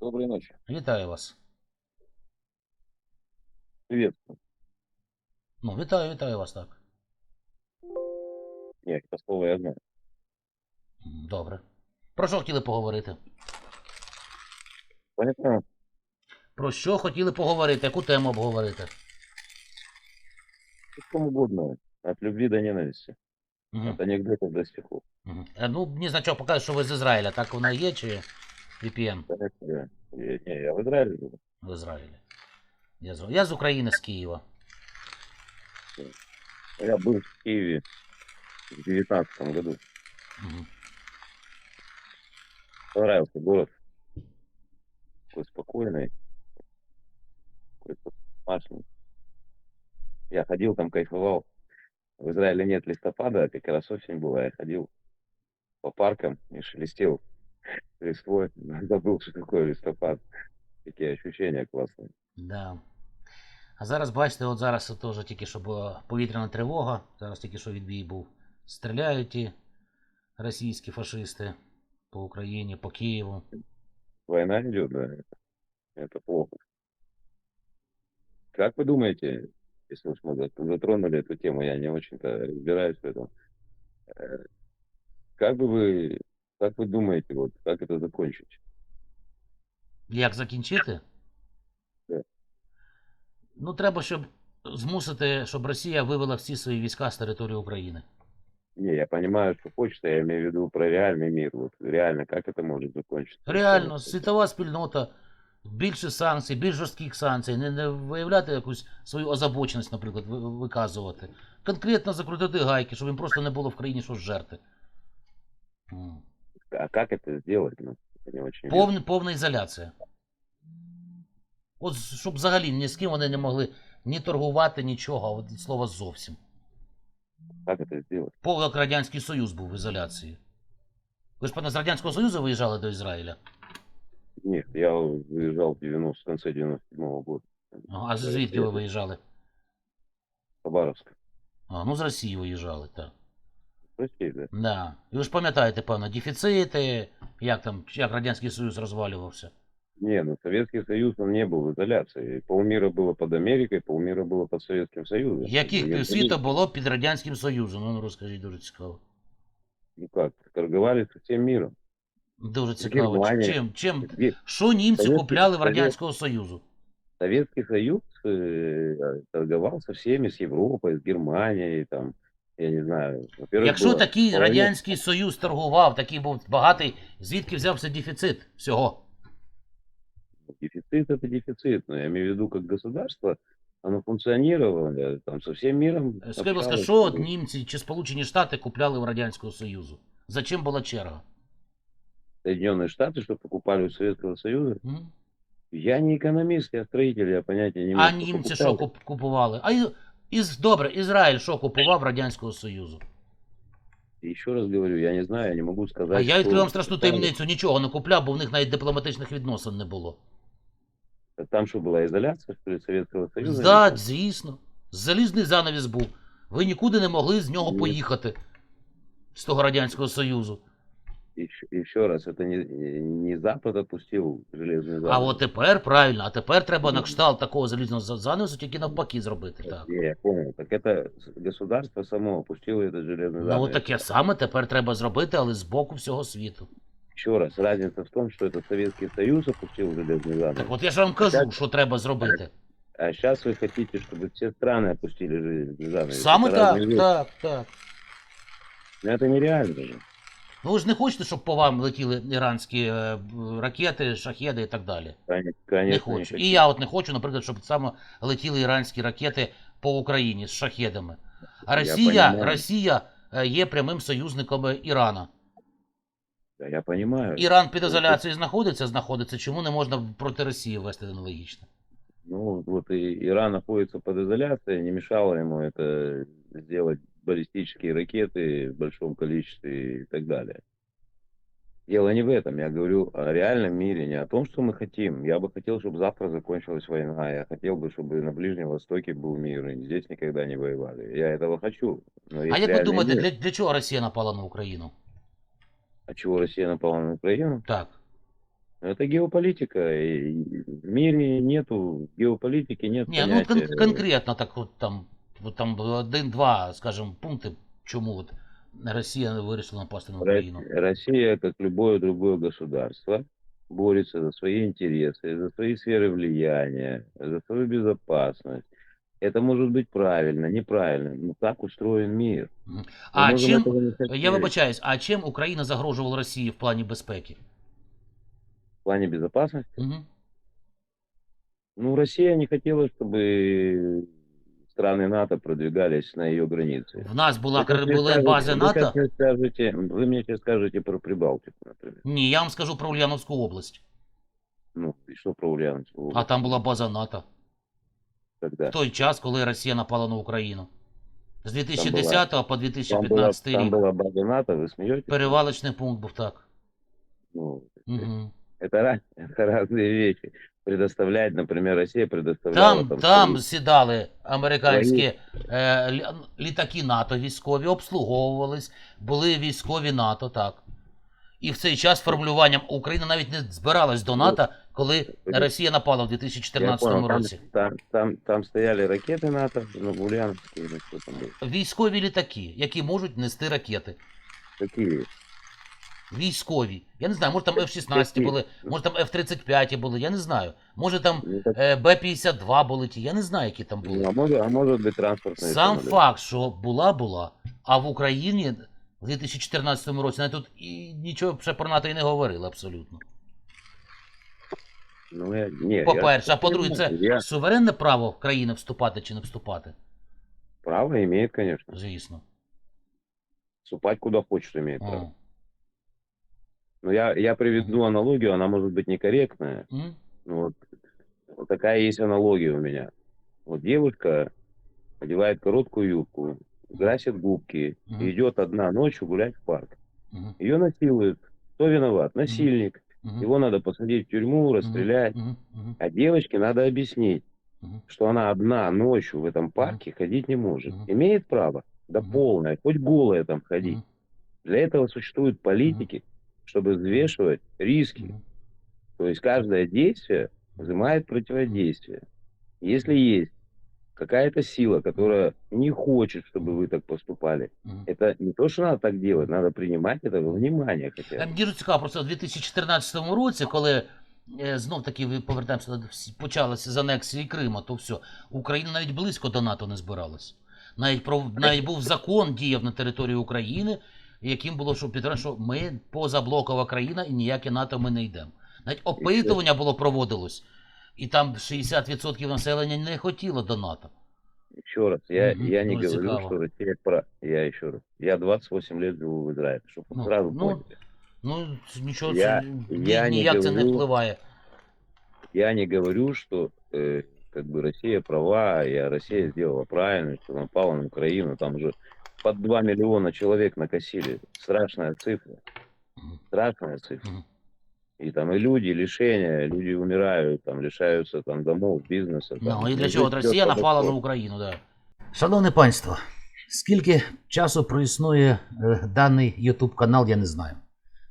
Доброй ночи. Вітаю вас. Привет. Ну, вітаю, вітаю вас так. Нет, это слово я знаю. Добре. Про що хотіли поговорити? Понятно? Про що хотіли поговорити? Яку тему обговорити? О угодно. От любви до ненависти. Угу. От анекдотов до стихов. Угу. Ну, мені значок показує, що ви з Ізраїля. Так вона є чи VPN Понятно, да. Я, не, я в Израиле живу. в Ізраїлі? Я з, я з України, з Києва. Я был в Киеве в девятнадцатом году. Угу. Понравился город. Такой спокойный. Такой спасный. Я ходил там, кайфовал. В Израиле нет листопада, а как раз осень была. Я ходил по паркам и шелестел листвой. Забыл, что такое листопад. Такие ощущения классные. Да. А зараз, бачите, от зараз теж тільки що була повітряна тривога, зараз тільки що відбій був. Стріляють ті російські фашисти по Україні, по Києву. Война идет, да. Это, это плохо. Как вы думаете, если уж мы зат- затронули эту тему, я не очень-то разбираюсь в этом. э, Как бы вы, как вы думаете, вот как это закончить? Як закінчити? Так. Ну, треба, щоб змусити, щоб Росія вивела всі свої війська з території України. Не, я понимаю, что хочется, я имею в виду про реальный мир. Вот реально, как это может закончиться? Реально, світова спільнота, більше санкцій, більш жорстких санкцій, не, не виявляти якусь свою озабоченість, наприклад, ви- виказувати. Конкретно закрутити гайки, щоб їм просто не було в країні що жерти. М. А как это сделать? Ну, я не очень вижу. Повна, повна ізоляція. От щоб взагалі ні з ким вони не могли ні торгувати, нічого, а от від слова зовсім. Как это сделать? Пов як Радянський Союз був в ізоляції. Ви ж певно, з Радянського Союзу виїжджали до Ізраїля? Нет, я выезжал в 90, в конце 97 года. Ага, А звідки ви виїжджали? Хабаровск. А, ну з Росії виїжджали, так. Россия, да? Да. І ви ж пам'ятаєте, певно, дефіцити, як там, як Радянський Союз розвалювався. Не, ну Советский Союз, он не был в изоляции. Полмира было под Америкой, полмира было под Советским Союзом. Яких Ну, я півсвіта не- було під Радянським Союзом? Ну, розкажіть, дуже цікаво. Ну как, торговали со всем миром. Дуже цікаво. Германія. Чим, чим, Где що німці Совєтський- купляли в Совєт- Радянського Союзу? Советский Союз э, торговал со всеми, с Европой, с Германией, там, я не знаю. Во-первых, Якщо было такий половина- Радянський Союз торгував, такий був багатий, звідки взявся дефіцит всього? Дефицит это дефицит, но я имею в виду, как государство, оно функционировало, э, там, со всем миром. Скажіть, будь ласка, общалось. що от німці чи Сполучені Штати купляли в Радянського Союзу? За чим була черга? Соединенные Штаты, что покупали у Советского Союза. М? Я не экономист, я строитель, я понятия не имею. А что німці що покупали. куп- купували? А і- із, добре, Ізраїль що купував Радянського Союзу? Еще раз говорю, я не знаю, я не могу сказать. А я відкрив вам страшну таємницю, нічого не купляв, бо в них навіть дипломатичних відносин не було. Там что, была изоляция, что ли, Советского Союза? Так, звісно. Залізний занавіс був. Ви нікуди не могли з нього поїхати. З того Радянського Союзу Еще, еще раз, это не, не Запад опустил железный занавес. А от тепер правильно, а тепер треба на кшталт такого залізного за- занавесу тільки навпаки зробити. Так. Не, я понял. Так это с- государство само опустило этот железный Ну занавес. от таке саме тепер треба зробити, але з боку всього світу. Еще раз, разница в том, что это Советский Союз опустил железный занавес. Так от я ж вам кажу, Так. що треба зробити. А сейчас вы хотите, чтобы все страны опустили железный занавес. Саме Это так, разные вещи. так, так. Но это нереально же. Ну ви ж не хочете, щоб по вам летіли іранські е, ракети, шахеди і так далі. Конечно, Не хочу. І я от не хочу, наприклад, щоб саме летіли іранські ракети по Україні з шахедами. А Росія. Росія е, є прямим союзником Ірана. Я понимаю. Іран під ізоляцією знаходиться, знаходиться. Чому не можна проти Росії вести аналогічно? Ну, вот и Иран находится под изоляцией, не мешало ему это сделать баллистические ракеты в большом количестве и так далее. Дело не в этом, я говорю о реальном мире, не о том, что мы хотим. Я бы хотел, чтобы завтра закончилась война, я хотел бы, чтобы на Ближнем Востоке был мир, и здесь никогда не воевали. Я этого хочу. Но А есть як ви реальный думаєте, мир. для, для чого Росія напала на Україну? А чего Россия напала на Украину? Так. Это геополитика. и В мире нету геополитики, нет Ні, ну кон- понятия. конкретно так от там, от там один-два, скажімо, пункти, чому от Росія вирішила напасти на Ро- Україну. Россия, как любое другое государство, борется за свои интересы, за свои сферы влияния, за свою безопасность. Это может быть правильно, неправильно, но так устроен мир. Мгм. Мы А можем чим, этого не я хотеть. вибачаюсь, а чим Україна загрожувала Росії в плані безпеки? В плане безопасности, Угу. ну, Россия не хотела, чтобы страны НАТО продвигались на ее границы. В нас була, Вы как мне були скажете- бази вы НАТО. как мне скажете, вы мне сейчас скажете про Прибалтику, например. Ні, я вам скажу про Ульяновську область. Ну, и что про Ульяновскую А там була база НАТО. Когда? В той час, коли Росія напала на Україну. З 2010 по Там была, 2015 там рік. была база НАТО, вы смеетесь? Перевалочний пункт був так. Ну, Угу. это, ra- это разные вещи. Предоставлять, например, Россия предоставляла Там, там свои- сідали американські е, лі- літаки НАТО військові, обслуговувались, були військові НАТО, так. І в цей час формулюванням Україна навіть не збиралась до НАТО, коли Росія напала в Я 2014 понял, там, році. там, там, там стояли ракеты НАТО, ну, Ульяновские, или что там было. Військові літаки, які можуть нести ракети. Какие? Військові. Я не знаю, може там F-16 Які? були, може там F-35 були, я не знаю. Може там Ну, так- е, Б-52 були ті, я не знаю, які там ну, були. а, может, а может быть транспортные Сам самолеты. факт, що була, була, а в Україні в 2014 році навіть тут і нічого ще про НАТО і не говорили абсолютно. Ну, я, не, я По-перше, а по-друге, понимаю, це Я суверенне право країни вступати чи не вступати? право имеет, конечно. Звісно. Вступать куда хочет имеет право. Но я, я приведу аналогию, она может быть некорректная. Ну, вот, вот такая есть аналогия у меня. Вот девушка одевает короткую юбку, красит губки, и идет одна ночью гулять в парк. Мгм. Ее насилуют. Кто виноват? Насильник. Мгм. Его надо посадить в тюрьму, расстрелять. Мгм. Мгм. А девочке надо объяснить, Мгм. что она одна ночью в этом парке ходить не может. Мгм. Имеет право? Да Мгм. полное. Хоть голая там ходить. Мгм. Для этого существуют политики, чтобы взвешивать риски. Мгм. То есть каждое действие взимает противодействие. Если есть какая-то сила, которая не хочет, чтобы вы так поступали, Мгм. это не то, что надо так делать, надо принимать это во внимание хотя Е, бы. Мені дуже цікаво просто в 2014 році, коли е, знов таки ви повертаємося до всі- почалося з анексії Крима, то все, Україна навіть близько до НАТО не збиралась. Навіть про навіть був закон діяв на території України, яким було що підтримано, що ми позаблокова країна і ніяке НАТО ми не йдемо. Навіть опитування було проводилось, і там 60% населення не хотіло до НАТО. Еще раз, я, Мгм, я не ну, говорю, цікаво. что Россия прав. Я еще раз. Я 28 лет живу в Израиле, чтобы Ну, сразу ну, поняли. Ну нічого Я- це ні- я не ніяк це не говорю- впливає. Я не говорю, что э, как бы Россия права, и Россия сделала правильно, что напала на Украину. Там уже под 2 миллиона человек накосили. Страшная цифра. Страшная цифра. И там и люди, лишения, люди умирают, там лишаются там домов, бизнеса. Ну і для чого от Росія напала на. Україну, да. Шановне панство, скільки часу проіснує е, даний YouTube канал, я не знаю.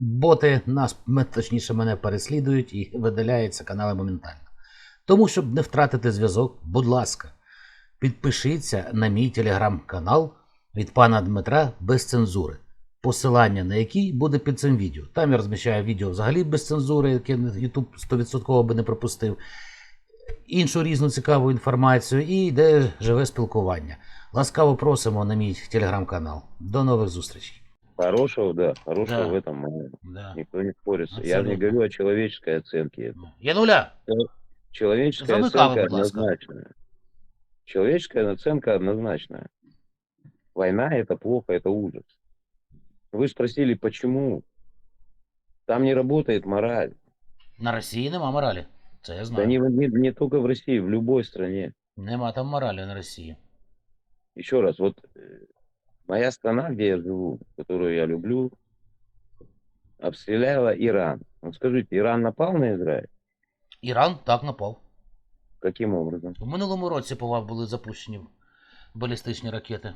Боти нас, точніше, мене переслідують і видаляються канали моментально. Тому, щоб не втратити зв'язок, будь ласка, підпишіться на мій телеграм-канал від пана Дмитра без цензури. Посилання на який буде під цим відео. Там я розміщаю відео взагалі без цензури, яке YouTube 100% би не пропустив іншу різну цікаву інформацію і йде живе спілкування. Ласкаво просимо на мій телеграм-канал. До нових зустрічей. Хорошего, да, хорошего Да. в этом мало. Да. Никто не спорит. Я не говорю о человеческой оценке. Януля, Человеческая Замыкал, оценка однозначная. Человеческая оценка однозначная. Война это плохо, это ужас. Вы спросили, почему? Там не работает мораль. на Росії нема моралі. Це я Да знаю. не, не, не только в России, в любой стране. Нема там моралі на Росії. Еще раз, вот э, моя страна, где я живу, которую я люблю, обстреляла Иран. Вот скажите, Иран напал на Израиль? Іран так напав. Каким образом? В минулому році по вас були запущені балістичні ракети.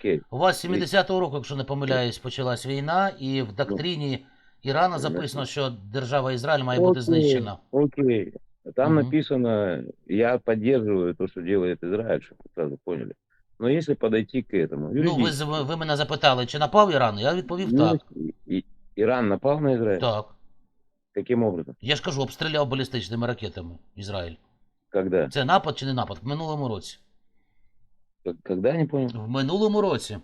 Окей. У вас з 70-го року, якщо не помиляюсь, почалась війна, і в доктрині Ірана Ну, записано, що держава Ізраїль має бути знищена. Окей. Там Мгм. написано, я поддерживаю то, что делает Израиль, чтобы вы сразу поняли. Но если подойти к этому, Ну, ви, юридически, з- ви мене запитали, чи напав Іран? Я відповів ну, так. и- и- Иран напал на Израиль? Так. Каким образом? Я ж кажу, обстріляв балістичними ракетами Ізраїль. Когда? Це напад чи не напад? В минулому році. К- Когда, не понял? В минулому році.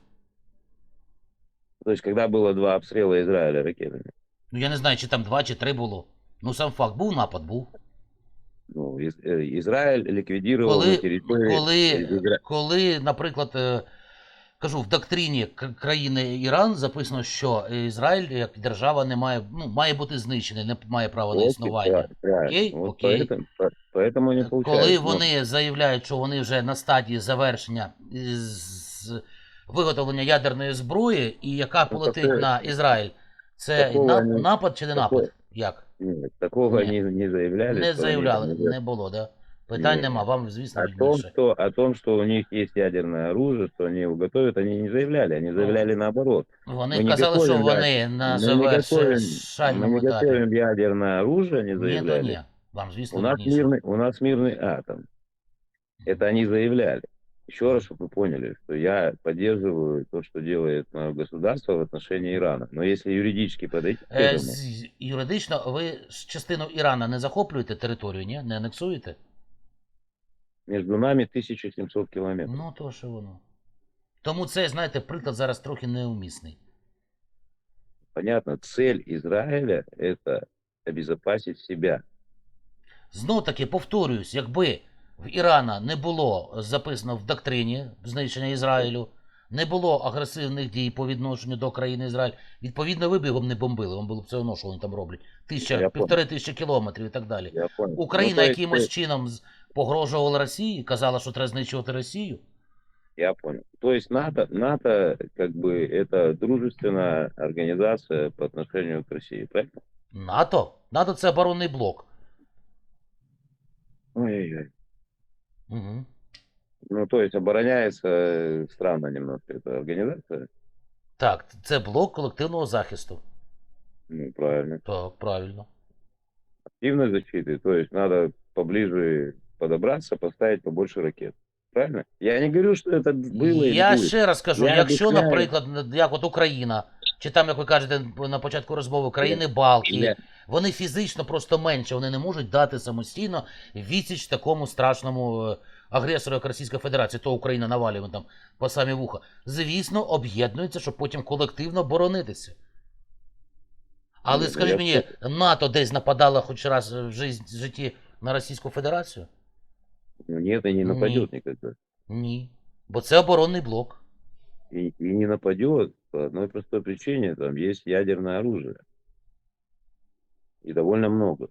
То есть, когда было два обстрела Израиля ракетами? Ну я не знаю, чи там два, чи три було. Ну сам факт, був напад, був. Ну, Из- э, Израиль ликвидировал Коли- на территории... коли- Изра- Коли, наприклад, е, кажу, в доктрині к- країни Іран записано, що Ізраїль як держава не має, ну, має бути знищений, не має права на Окей, існування. пра- правильно. Окей? Вот Окей. Поэтому, по- поэтому не получается. Коли Но- вони заявляють, що вони вже на стадії завершення з виготовлення ядерної зброї, і яка Ну, полетить такого- на Ізраїль, це такого на- не- напад чи не такого- напад? Як? Нет, такого Нет. они не заявляли. Не что они заявляли, там не було, да? Питань Ні. нема, вам, звісно, О том, більше. что, о том, что у них есть ядерное оружие, что они его готовят, они не заявляли. Они заявляли наоборот. Вони ми не казали, що готові, вони на мы не готовим, мы завершальному не етапі. готовим ядерное оружие, они Ні, то заявляли. ні. Вам, звісно, У нас видніше. мирный, у нас мирный атом. Это они заявляли. Еще раз, чтобы вы поняли, что я поддерживаю то, что делает мое государство в отношении Ирана. Но если юридически подойти к Е, этому, з- юридично ви ж частину Ірана не захоплюєте територію, ні? Не анексуєте? между нами 1700 километров. Ну, то що воно. Тому це, знаєте, приклад зараз трохи неумісний. Понятно, цель Израиля – это обезопасить себя. Знов таки повторююсь, якби в Ірана не було записано в доктрині знищення Ізраїлю, не було агресивних дій по відношенню до країни Ізраїль, відповідно, ви б його б не бомбили, вам було б все одно, що вони там роблять. Тисяча, Я півтори тисячі кілометрів і так далі. Я понял. Україна Ну, то есть, якимось э, чином з- погрожувала Росії, казала, що треба знищувати Росію. Я понял. То есть НАТО, НАТО как бы это дружественная организация по отношению к России, правильно? НАТО? НАТО це оборонний блок. Ой-ой-ой. Угу. Ну, то есть обороняется э, странно немножко эта организация. Так, це блок колективного захисту. Ну, правильно. Так, правильно. Активной защиты. То есть надо поближе подобраться, поставить побольше ракет. Правильно? Я не говорю, что это было или Я будет. ще раз кажу, Я якщо, обіцяю. наприклад, як от Україна, чи там, як ви кажете на початку розмови, країни Балтії, вони фізично просто менше, вони не можуть дати самостійно відсіч такому страшному е, агресору, як Російська Федерація, то Україна навалює там по самі вуха. Звісно, об'єднуються, щоб потім колективно боронитися. Але Ну, скажіть мені, НАТО десь нападало хоч раз в житті на Російську Федерацію? Ну, Нет, и не нападет никогда. Ні. Бо це оборонний блок. И, и не нападет по одной простой причине. Там есть ядерное оружие. И довольно много.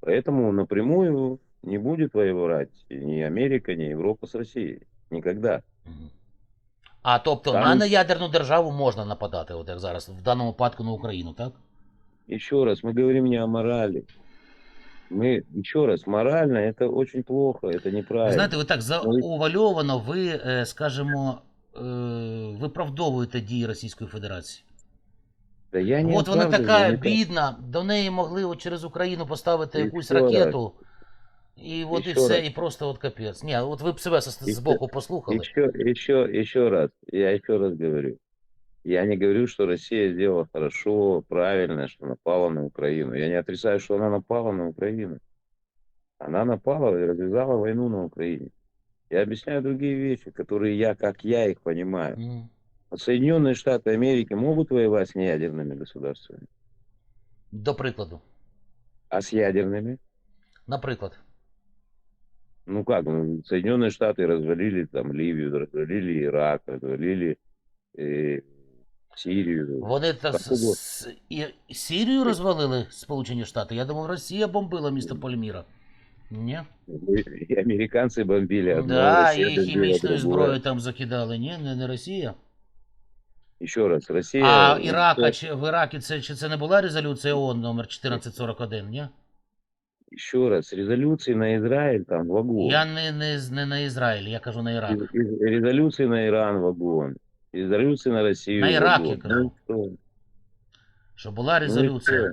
Поэтому напрямую не будет воевать ни Америка, ни Европа с Россией. Никогда. Мгм. А тобто Там- на неядерну державу можна нападати, от як зараз, в даному випадку на Україну, так? Еще раз, мы говорим не о морали. Мы, еще раз, морально это очень плохо, это Ви неправильно. знаєте, ви так заувальовано, ви, е, скажімо, е, виправдовуєте дії Російської Федерації. да я не От вона оправдываю, така не так. бідна, до неї могли от через Україну поставити І якусь що раз? ракету. І от І і що все, раз? і просто от капець. Ні, от ви б себе з, І з боку послухали. Еще, еще, еще раз, я еще раз говорю. Я не говорю, что Россия сделала хорошо, правильно, что напала на Украину. Я не отрицаю, что она напала на Украину. Она напала и развязала войну на Украине. Я объясняю другие вещи, которые я, как я их понимаю. Вот Соединенные Штаты Америки могут воевать с неядерными государствами, До прикладу. а с ядерными? Наприклад. Ну как, ну, Соединенные Штаты развалили там Ливию, развалили Ирак, развалили э, Сирию. Вони та Так, с- с- і Сірію розвалили Сполучені Штати. Я думав, Росія бомбила місто Пальміра. Ні? И американцы бомбили одно, Да, і хімічною зброєю там закидали. Ні, не, не Росія. Еще раз, Россия... А ну, Ірак, а чи в Іракі це, чи це не була резолюція ООН номер 1441, ні? Еще раз, резолюции на Израиль там вагон. Я не, не, не на Ізраїль, я кажу на Ірак. Из- на Иран вагон. Резолюции на Россию На вагон. я говорю. Ну, что? Щоб була Ну резолюція. всё.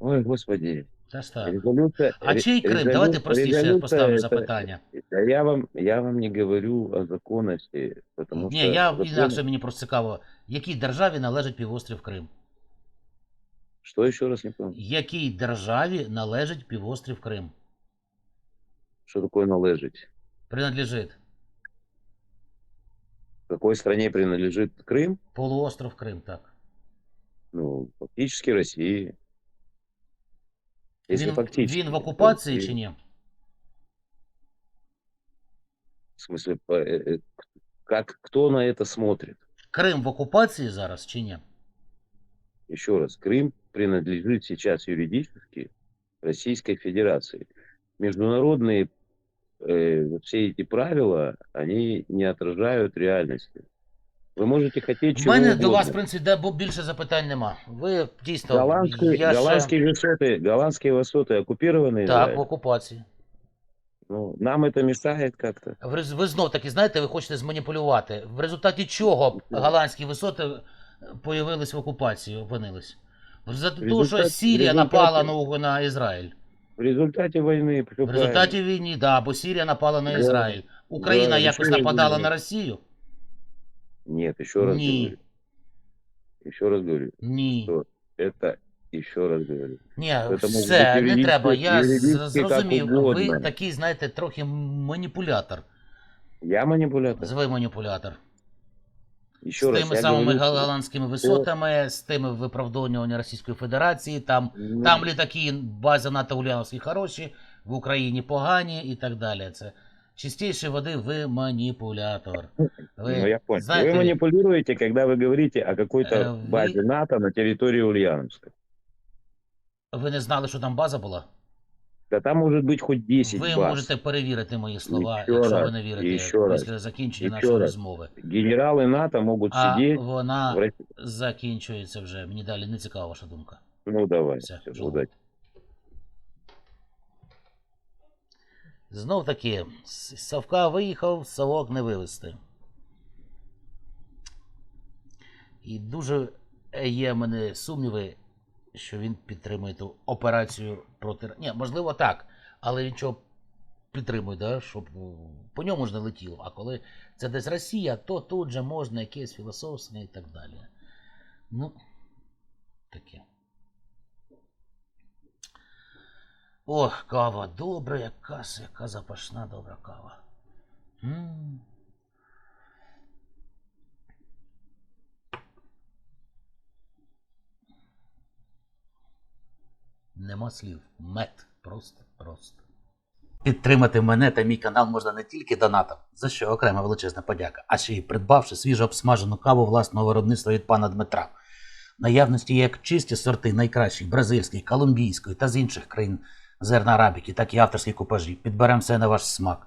Ой, господи. Та так. Резолюция... А ре- чий Крим? Давайте простіше поставимо запитання. Я вам, я вам не говорю о законности, потому Ні, что... я закон- інакше мені просто цікаво, якій державі належить півострів Крим? Что еще раз не понял? Якій державі належить півострів Крим? Что такое належить? Принадлежить Какой стране принадлежит Крым? полуостров Крим, так. Ну, фактически России. Если Він, фактически. він в то окупації России. чи ні? В смысле, по- э, э, как, кто на это смотрит? Крим в окупації зараз чи ні? Еще раз, Крым принадлежит сейчас юридически Российской Федерации. Международные э, все эти правила, они не отражают реальности. Вы можете хотеть У чего мене до вас, в угодно. принципі, де бо- більше запитань нема. Ви дійсно. Голландские, я ще- голландские высоты, голландские высоты оккупированы Так, в Израилем? окупації. Ну, нам это мешает как-то. Ви, ви знов таки знаєте, ви хочете зманіпулювати. В результаті чого голландські висоти появились в окупації, опинились? В результаті того, що результат- Сірія в напала результаті- на, на Ізраїль. В результате войны... всё В результаті війни, да, бо Сірія напала на Да. Ізраїль. Україна Да, якось нічого я нападала думаю. на Росію? правильно. Нет, еще раз Не. говорю. Еще раз говорю. Ні. Что это еще раз говорю. Ні, Це може все, бути не юридично- треба. Я юридично з- як зрозумів. Ви угодно. такий, знаєте, трохи маніпулятор. Я манипулятор. Ви маніпулятор. Еще з раз. тими я самими говорю, что- голландськими висотами, з тими виправдовуваннями Російської Федерації, там, Ну, там літаки, бази НАТО Ульяновські хороші, в Україні погані і так далі. Це чистішої води ви маніпулятор. Ви, ну, я понял. знаете, вы манипулируете, когда вы говорите о какой-то Э, вы- базе НАТО на территории Ульяновска. ви не знали, що там база була? Да там может быть хоть 10 Ви баз. можете перевірити мої слова, Ще якщо ви раз, не вірите і ще раз, після закінчення і нашої ще раз. розмови. Генералы НАТО могут А сидеть вона в России. закінчується вже. Мені далі не цікава ваша думка. Ну, давай. Все, всё, жалко. удачи. Знов таки, з Савка виїхав, Савок не вивезти. І дуже є в мене сумніви, що він підтримує ту операцію проти. Ні, можливо, так. Але він чого підтримує, да? щоб по ньому ж не летіло. А коли це десь Росія, то тут же можна якесь філософське і так далі. Ну, таке. Ох, кава добра, яка, яка запашна добра кава. м Нема слів. Мед. Просто, просто. Підтримати мене та мій канал можна не тільки донатом, за що окрема величезна подяка, а ще й придбавши свіжо обсмажену каву власного виробництва від пана Дмитра. Наявності як чисті сорти найкращих бразильської, колумбійської та з інших країн зерна арабіки, так і авторські купажі. Підберемо все на ваш смак.